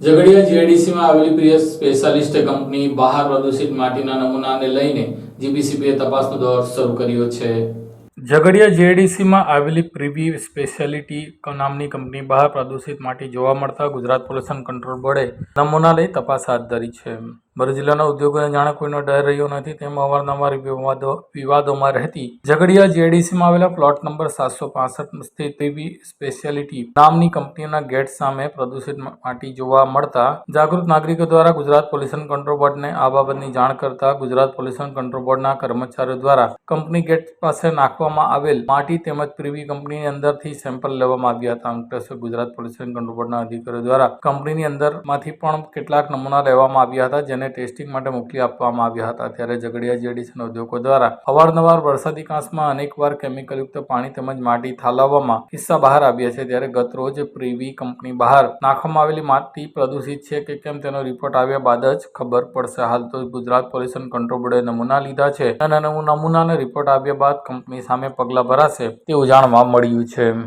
ઝઘડિયા જીઆઈડીસીમાં આવેલી પ્રિય specialist company બહાર પ્રદૂષિત માટીના નમૂનાને લઈને જીપીસીબીએ તપાસનો દોર શરૂ કર્યો છે. ઝઘડિયા જીઆઈડીસીમાં આવેલી પ્રીવી સ્પેશિયાલિટી નામની કંપની બહાર પ્રદૂષિત માટી જોવા મળતા ગુજરાત પોલ્યુશન કંટ્રોલ બોર્ડે નમૂના લઈ તપાસ હાથ ધરી છે. ભરૂચ જિલ્લાના ઉદ્યોગોને જાણે કોઈનો ડર રહ્યો નથી, તેમ અવારનવાર વિવાદો, વિવાદોમાં રહેતી ઝઘડિયા જીઆઈડીસીમાં આવેલા પ્લોટ નંબર સાતસો પાસઠ સ્થિત પીવી સ્પેશિયાલિટી નામની કંપનીના ગેટ સામે પ્રદૂષિત માટી જોવા મળતા જાગૃત નાગરિકો દ્વારા ગુજરાત પોલ્યુશન કંટ્રોલ બોર્ડને આ બાબતની જાણ કરતા ગુજરાત પોલ્યુશન કંટ્રોલ બોર્ડના કર્મચારીઓ દ્વારા કંપની ગેટ પાસે નાખવામાં આવેલ માટી તેમજ પ્રીવી કંપનીની અંદરથી સેમ્પલ લેવામાં આવ્યા હતા. અંકલેશ્વર ગુજરાત પોલ્યુશન કંટ્રોલ બોર્ડના અધિકારીઓ દ્વારા કંપનીની અંદરમાંથી પણ કેટલાક નમૂના લેવામાં આવ્યા હતા, જેને ટેસ્ટિંગ માટે મોકલી આપવામાં આવ્યા હતા. ત્યારે ઝઘડિયા જેડીસીના ઉદ્યોગો દ્વારા અવારનવાર વરસાદી કાંસમાં અનેકવાર કેમિકલયુક્ત પાણી તેમજ માટી ઠાલવવામાં કિસ્સા બહાર આવ્યા છે. ત્યારે ગત રોજ પ્રીવી કંપની બહાર નાખવામાં આવેલી માટી પ્રદૂષિત છે કે કેમ તેનો રિપોર્ટ આવ્યા બાદ જ ખબર પડશે. હાલ તો ગુજરાત પોલ્યુશન કંટ્રોલ બોર્ડે નમૂના લીધા છે અને નમૂ- નમૂનાનો રિપોર્ટ આવ્યા બાદ કંપની સામે પગલાં ભરાશે તેવું જાણવા મળ્યું છે.